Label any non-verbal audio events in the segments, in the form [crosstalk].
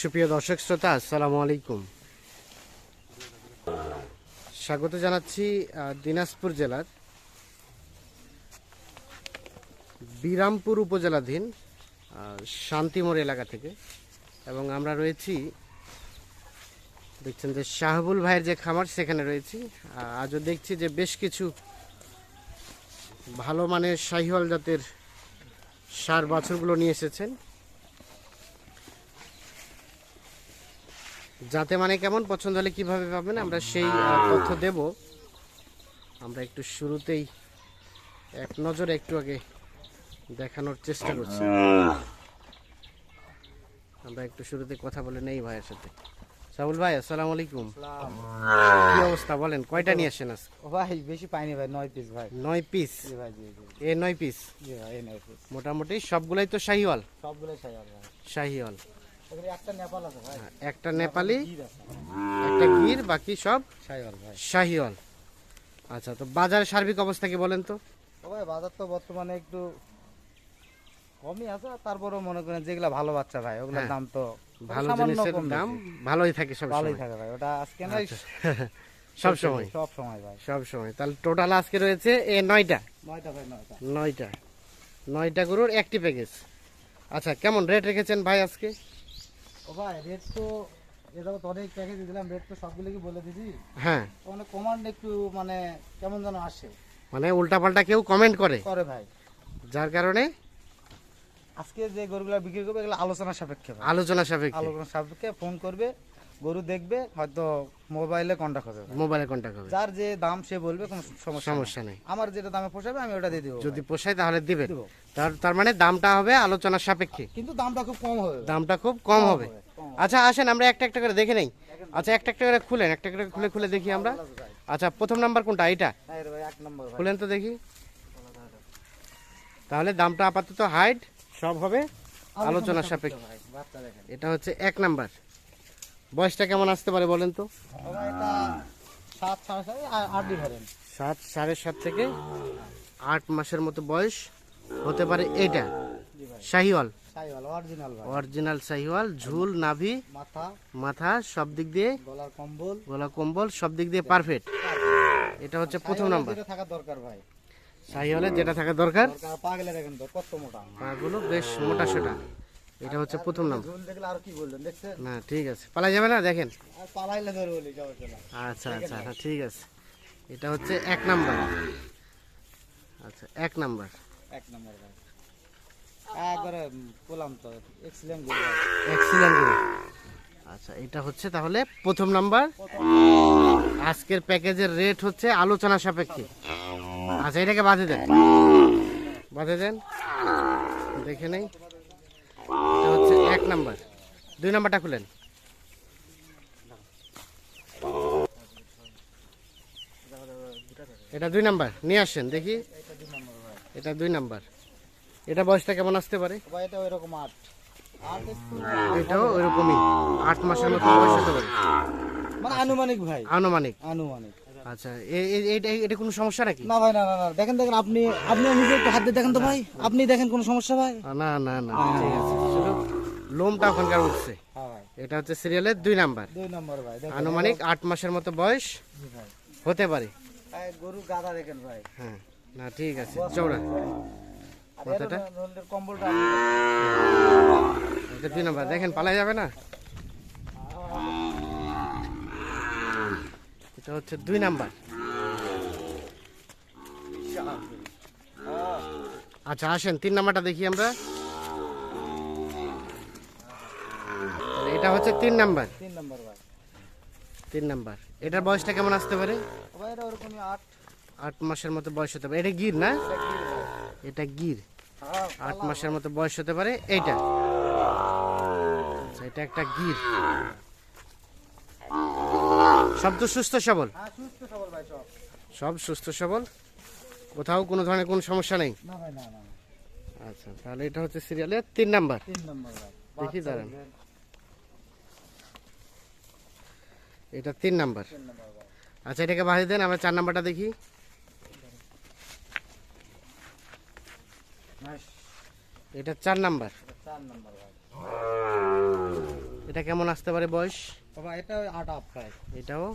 সুপ্রিয় দর্শক শ্রোতা আসসালামু আলাইকুম। স্বাগত জানাচ্ছি দিনাজপুর জেলার বিরামপুর উপজেলাধীন আহ, শান্তিমোড় এলাকা থেকে। এবং আমরা রয়েছি দেখছেন যে শাহবুল ভাইয়ের যে খামার সেখানে রয়েছি। আজও দেখছি যে বেশ কিছু ভালো মানের শাহিওয়াল জাতের সার বাছুরগুলো নিয়ে এসেছেন। যাতে মানে কেমন পছন্দ হলে কীভাবে পাবেন আমরা সেই তথ্য দেব। আমরা একটু শুরুতেই এক নজরে একটু আগে দেখানোর চেষ্টা করছি। আমরা একটু শুরুতে কথা বলে নেই ভাইয়ের সাথে। সাবুল ভাই আসসালামু আলাইকুম। কি অবস্থা বলেন কয়টা নিয়ে আসেন আজকে? ও ভাই বেশি পাইনি ভাই নয় পিস ভাই। নয় পিস ভাই এ নয় পিস জি ভাই এই নয় পিস মোটামুটি সবগুলাই তো শাহিওয়াল? সবগুলো সাইয়াল ভাই। শাহিওয়াল। একটা নেপাল আছে ভাই। একটা নেপালি একটা গির বাকি সব শাহিওয়াল আচ্ছা তো বাজারের সার্বিক অবস্থা কি বলেন তো? ভাই বাজার তো বর্তমানে একটু কমই আছে আর তারপরেও মনে করেন যেগুলা ভালো বাচ্চা ভাই ওগুলোর হ্যাঁ। দাম তো ভালো জিনিসের দাম ভালোই থাকে সব ভালোই থাকে ভাই ওটা আজকে নাই [laughs] সব সময়। সব সময় ভাই। সব সময়। তাহলে টোটাল আজকে রয়েছে এ নয়টা। নয়টা ভাই নয়টা। নয়টা। নয়টা গরুর একটি প্যাকেজ আচ্ছা কেমন রেট রেখেছেন ভাই আজকে? ও ভাই রেট তো এটা তো অনেক প্যাকেজ দিলাম রেট তো সবগুলো কি বলে দিছি হ্যাঁ। মানে কমান্ড একটু মানে কেমন যেন আসে। মানে উল্টাপাল্টা কেউ কমেন্ট করে। করে ভাই। যার কারণে আজকে যে গরুগুলো বিক্রি করবে এগুলো আলোচনা সাপেক্ষে আলোচনা সাপেক্ষে। আলোচনা সাপেক্ষে ফোন করবে। গরু দেখবে হয়তো মোবাইলে কন্টাক্ট হবে। মোবাইলে কন্ট্যাক্ট হবে। যার যে দাম সে বলবে কোনো সমস্যা নেই। সমস্যা নেই। আমার যেটা দামে পোষাবে আমি ওটা দিয়ে দেবো যদি। পোষায় তাহলে দিবেন। দেবো। তার তার মানে দামটা হবে আলোচনার সাপেক্ষে। কিন্তু দামটা খুব কম হবে। দামটা খুব কম হবে। আচ্ছা আসেন আমরা একটা একটা করে দেখে নেই। আচ্ছা একটা একটা করে খুলেন একটা একটা করে খুলে খুলে দেখি আমরা। আচ্ছা প্রথম নাম্বার কোনটা? এটা হ্যাঁ রে ভাই এক নম্বর ভাই। খুলেন তো দেখি। তাহলে দামটা আপাতত হাইট সব হবে আলোচনার সাপেক্ষে এটা হচ্ছে এক নাম্বার। বয়সটা কেমন আসতে পারে বলেন তো? সাত সাড়ে সাত থেকে আট মাসের মতো বয়স হতে পারে এটা। শাহিওয়াল? অরিজিনাল শাহিওয়াল ঝুল নাভি মাথা। মাথা সব দিক দিয়ে কম্বল। গলা কম্বল সব দিক দিয়ে পারফেক্ট এটা হচ্ছে প্রথম নাম্বার থাকা দরকার ভাই। শাহিওয়ালের যেটা থাকা দরকার? পাগুলো বেশ মোটা সোটা। এটা হচ্ছে প্রথম নাম্বার ঝুল দেখলে আর কি বললেন দেখছেন? না ঠিক আছে। পালাই যাবে না? দেখেন। আচ্ছা আচ্ছা আচ্ছা ঠিক আছে। এটা হচ্ছে এক নাম্বার। আচ্ছা এক নাম্বার। এক নম্বর আচ্ছা এটা হচ্ছে তাহলে প্রথম নাম্বার। আজকের প্যাকেজের রেট হচ্ছে আলোচনা সাপেক্ষে। আচ্ছা এটাকে বাঁধে দেন। বাঁধে দেন। দেখে নেই। এক নাম্বার। দুই নাম্বারটা খুলেন। এটা দুই নাম্বার। নিয়ে আসেন দেখি। এটা দুই নম্বর। এটা বয়সটা কেমন আসতে পারে? এটা ওইরকম আট। এটাও ওইরকমই। আট মাসের মতো বয়স হতে পারে। মানে আনুমানিক ভাই। আনুমানিক। আনুমানিক। আচ্ছা এটা এটা কোনো সমস্যা নাকি? না ভাই না দেখেন দেখেন আপনি আপনি নিজে একটু হাত দিয়ে দেখেন তো ভাই। আপনি দেখেন কোনো সমস্যা ভাই? না না না ঠিক আছে। লোমটা ওখানকার উঠছে হ্যাঁ এটা হচ্ছে সিরিয়ালের দুই নাম্বার। দুই নম্বর ভাই আনুমানিক আট মাসের মতো বয়স হতে পারে। গরু গাদা দেখেন ভাই। হ্যাঁ না ঠিক আছে চৌড়া মাথাটা? কম্বলটা এটা দুই নাম্বার। দেখেন পালা যাবে না? এটা হচ্ছে দুই নাম্বার। আচ্ছা আসেন তিন নাম্বারটা দেখি আমরা। এটা হচ্ছে তিন নাম্বার। তিন নম্বর ভাই। তিন নাম্বার। এটার বয়সটা কেমন আসতে পারে? ভাই এটা ওরকমই আট। আট মাসের মতো বয়স হতে পারে। এটা গির না? এটা গির হ্যাঁ আট মাসের মতো বয়স হতে পারে এইটা। আচ্ছা এটা একটা গির। সব তো সুস্থ সবল? হ্যাঁ সুস্থ সবল ভাই সব। সব সুস্থ সবল? কোথাও কোনো ধরনের কোনো সমস্যা নেই? না ভাই না না না। আচ্ছা তাহলে এটা হচ্ছে সিরিয়ালের তিন নাম্বার। তিন নম্বর ভাই। দেখি দাঁড়ান। দেখেন, এটা তিন নাম্বার। আচ্ছা এটাকে বাড়িয়ে দেন আমরা চার নাম্বারটা দেখি। এটা চার নাম্বার। এটা কেমন আসতে পারে বয়স? বাবা এটা আট আপ এটাও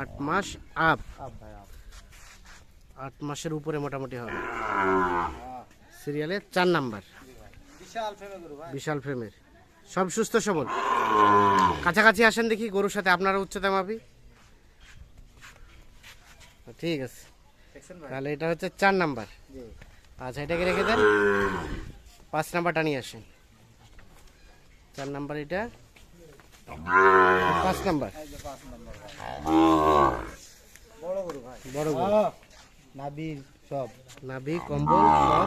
আট মাস আপ। আপ আট মাসের উপরে মোটামুটি হবে। সিরিয়ালের চার নাম্বার। বিশাল বিশাল ফ্রেমের। সব সুস্থ সবল। কাছাকাছি আসেন দেখি গরুর সাথে আপনারা উচ্চতা মাপি। ঠিক আছে। তাহলে এটা হচ্ছে চার নাম্বার। আচ্ছা এটাকে রেখে দেন। পাঁচ নাম্বারটা নিয়ে আসেন। চার নাম্বার এটা। পাঁচ নাম্বার। বড় গরু। ভাই বড় গরু। নাবির সব। নাভি কম্বল সব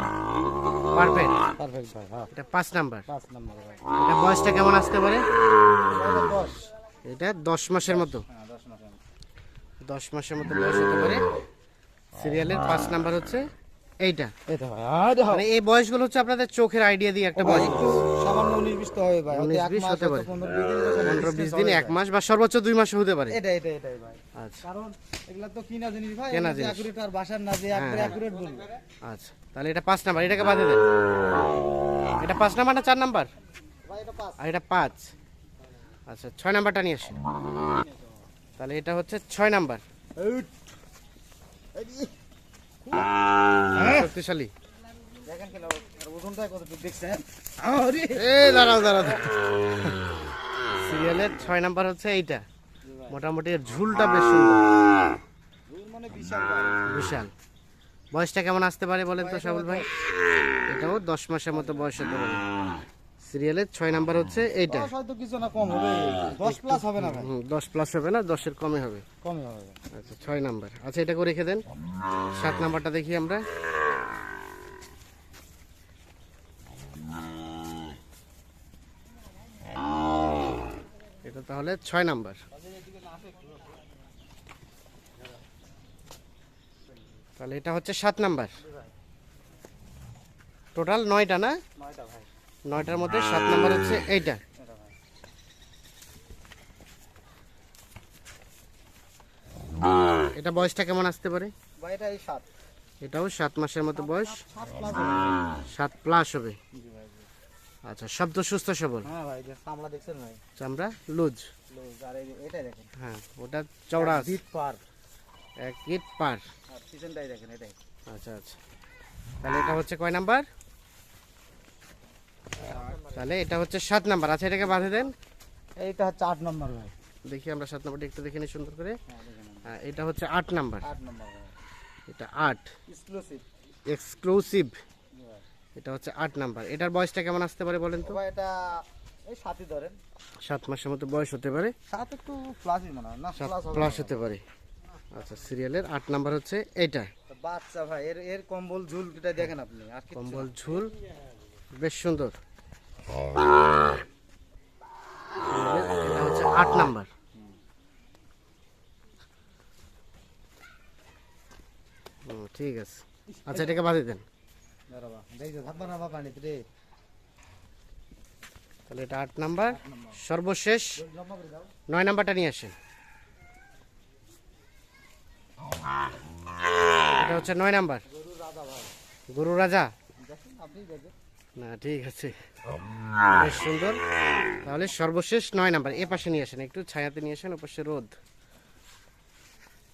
পারফেক্ট। পারফেক্ট ভাই হ্যাঁ। এটা পাঁচ নাম্বার। পাঁচ নাম্বার ভাই। এটা বয়সটা কেমন আসতে পারে? এটা দশ। এটা দশ মাসের মতো। হ্যাঁ দশ মাসের মতো। বয়স হতে পারে। সিরিয়ালের পাঁচ নাম্বার হচ্ছে এইটা। এটা হ্যাঁ মানে এই বয়সগুলো হচ্ছে আপনাদের চোখের আইডিয়া দিয়ে একটা বয়স। সামান্য উনিশ বিশ তো হবে ভাই 19 20 হতে পারে। পনেরো বিশ দিন যখন পনেরো বিশ business দিন হবে এক মাস বা সর্বোচ্চ দুই মাস হতে পারে। এটা এটা এটাই ভাই। আচ্ছা। কারণ এগুলা তো কিনা জিনিস ভাই কেনা কেনা জিনিস। অ্যাকুরেট আর বাসার না যে হ্যাঁ। অ্যাকুরেট বলব আচ্ছা তাহলে এটা পাঁচ নাম্বার এটাকে বাদে দেন। এটা পাঁচ নাম্বার না চার নাম্বার? ভাই এটা পাঁচ। আর এটা পাঁচ। আচ্ছা ছয় নাম্বারটা নিয়ে আসেন তাহলে এটা হচ্ছে ছয় নাম্বার। শক্তিশালী। দেখেন কেন ওজনটা কতটুকু দেখছেন? দাঁড়াও দাঁড়াও দাঁড়াও। সিরিয়ালের ছয় নাম্বার হচ্ছে এইটা। মোটামুটি ঝুলটা বেশ সুন্দর। মানে বিশাল। বয়সটা কেমন আসতে পারে বলেন তো সাবুল ভাই? এটাও দশ মাসের মতো বয়স হতে পারে। সিরিয়ালের ছয় নাম্বার হচ্ছে এইটা। দশ কিছু না কম হবে। দশ প্লাস হবে না হুম, দশ প্লাস হবে না দশের কমে হবে। কমই হবে। আচ্ছা ছয় নাম্বার। আচ্ছা এটাকে রেখে দেন। সাত নাম্বারটা দেখি আমরা। এটা তাহলে ছয় নাম্বার। তাহলে এটা হচ্ছে সাত নাম্বার। টোটাল নয়টা না? নয়টার মধ্যে সাত নাম্বার হচ্ছে এইটা। এটা বয়সটা কেমন আসতে পারে? এটাও সাত মাসের মতো বয়স। সাত প্লাস হবে। আচ্ছা শব্দ সুস্থ সবল। হ্যাঁ ভাই যে সামলা দেখছেন ভাই? চামড়া লুজ। লুজ আর এই দেখেন। হ্যাঁ ওটা চওড়া বিট পার। এক ইট পার। আর পিছনটাই দেখেন এটাই। আচ্ছা আচ্ছা। তাহলে এটা হচ্ছে কয় নাম্বার? তাহলে এটা হচ্ছে সাত নাম্বার। আচ্ছা এটাকে বাঁধে দেন। এইটা হচ্ছে আট নম্বর ভাই। দেখি আমরা সাত নাম্বারটা একটু দেখে নিই সুন্দর করে। হ্যাঁ হ্যাঁ, এটা হচ্ছে আট নাম্বার। আট নম্বর এটা আট। এক্সক্লুসিভ এক্সক্লুসিভ এটা হচ্ছে আট নাম্বার। এটার বয়সটা কেমন আসতে পারে বলেন তো? এটা এই সাতই ধরেন। সাত মাসের মতো বয়স হতে পারে। সাত একটু প্লাসই মনে হয়। না প্লাস। হতে পারে। আচ্ছা সিরিয়ালের আট নাম্বার হচ্ছে এটা। বাচ্চা ভাই এর এর কম্বল ঝুল এটা দেখেন আপনি কম্বল ঝুল বেশ সুন্দর। এটা হচ্ছে আট নাম্বার। ঠিক আছে। আচ্ছা এটাকে বাদে দেন। তাহলে এটা আট নাম্বার। সর্বশেষ। নয় নাম্বারটা নিয়ে আসেন। এটা হচ্ছে নয় নাম্বার। গরু রাজা। না ঠিক আছে। বেশ সুন্দর। তাহলে সর্বশেষ নয় নাম্বার। এ পাশে নিয়ে আসেন। একটু ছায়াতে নিয়ে আসেন ও পাশে রোদ।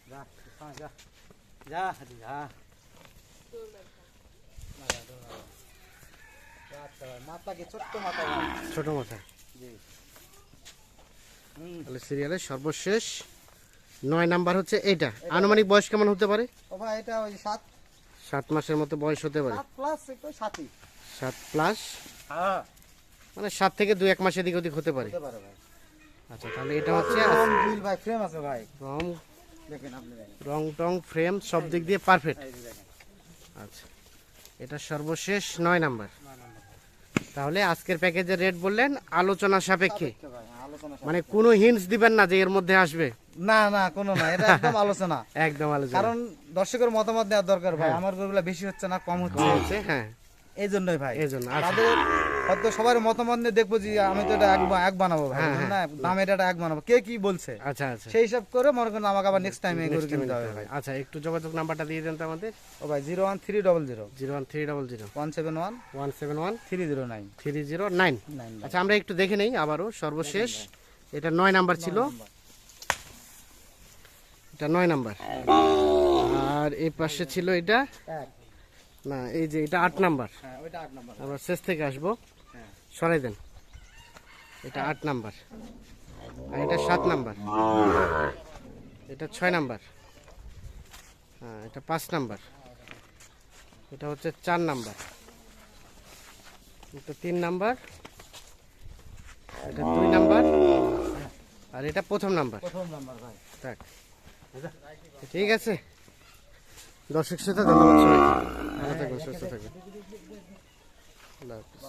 যা, হ্যাঁ, যা। যা, হাজি, যা। না, যা, ধরো, ধরো। বাচ্চা ভাই, মাথা কি ছোট্ট মাথা ভাই। ছোট মাথা। তাহলে সিরিয়ালের সর্বশেষ নয় নাম্বার হচ্ছে এইটা। আনুমানিক বয়স কেমন হতে পারে? এটা ওই সাত। সাত মাসের মতো বয়স হতে পারে। সাত প্লাস হ্যাঁ। মানে সাত থেকে দুই এক মাস এদিক ওদিক হতে পারে। আচ্ছা তাহলে এটা হচ্ছে রং, রং টং ফ্রেম সব দিক দিয়ে পারফেক্ট আচ্ছা এটা সর্বশেষ নয় নম্বর। তাহলে আজকের প্যাকেজের রেট বললেন আলোচনা সাপেক্ষে। মানে কোনো হিন্টস দিবেন না যে এর মধ্যে আসবে? না না কোনো না এটা একদম [laughs] আলোচনা। একদম আলোচনা। কারণ দর্শকের মতামত দেওয়ার দরকার ভাই আমার গরুগুলা বেশি হচ্ছে না কম হচ্ছে। হচ্ছে হ্যাঁ। এই জন্যই ভাই। এই জন্য আচ্ছা। তাদের হয়তো সবার মতামত নিয়ে দেখব যে আমি তো এটা এক এক বানাবো ভাই হ্যাঁ, না? দাম এটা এক বানাবো। কে কি বলছে? আচ্ছা আচ্ছা। সেই হিসাব করে মনে করেন আমাকে আবার নেক্সট টাইম এই গরু কিনতে হবে। ভাই আচ্ছা একটু যোগাযোগ নাম্বারটা দিয়ে দেন তো আমাদের। ও ভাই zero one three double zero. Zero one three double zero. One seven one one seven one three zero nine. Three zero nine. আচ্ছা আমরা একটু দেখে নেই আবারও সর্বশেষ। এটা নয় নাম্বার ছিল। এটা নয় নাম্বার। আর এই পাশে ছিল এটা? না এই যে এটা আট নাম্বার। হ্যাঁ ওইটা আট নাম্বার। আমরা শেষ থেকে আসব। হ্যাঁ। সরাই দেন। এটা আট নাম্বার। আর এটা সাত নাম্বার। এটা ছয় নাম্বার। হ্যাঁ এটা পাঁচ নাম্বার। এটা হচ্ছে চার নাম্বার। এটা তিন নাম্বার। এটা দুই নাম্বার। আর এটা প্রথম নাম্বার। থাক। ঠিক আছে। দর্শক শ্রোতা ধন্যবাদ ভালো থাকবেন সুস্থ থাকবেন। আল্লাহ হাফিজ।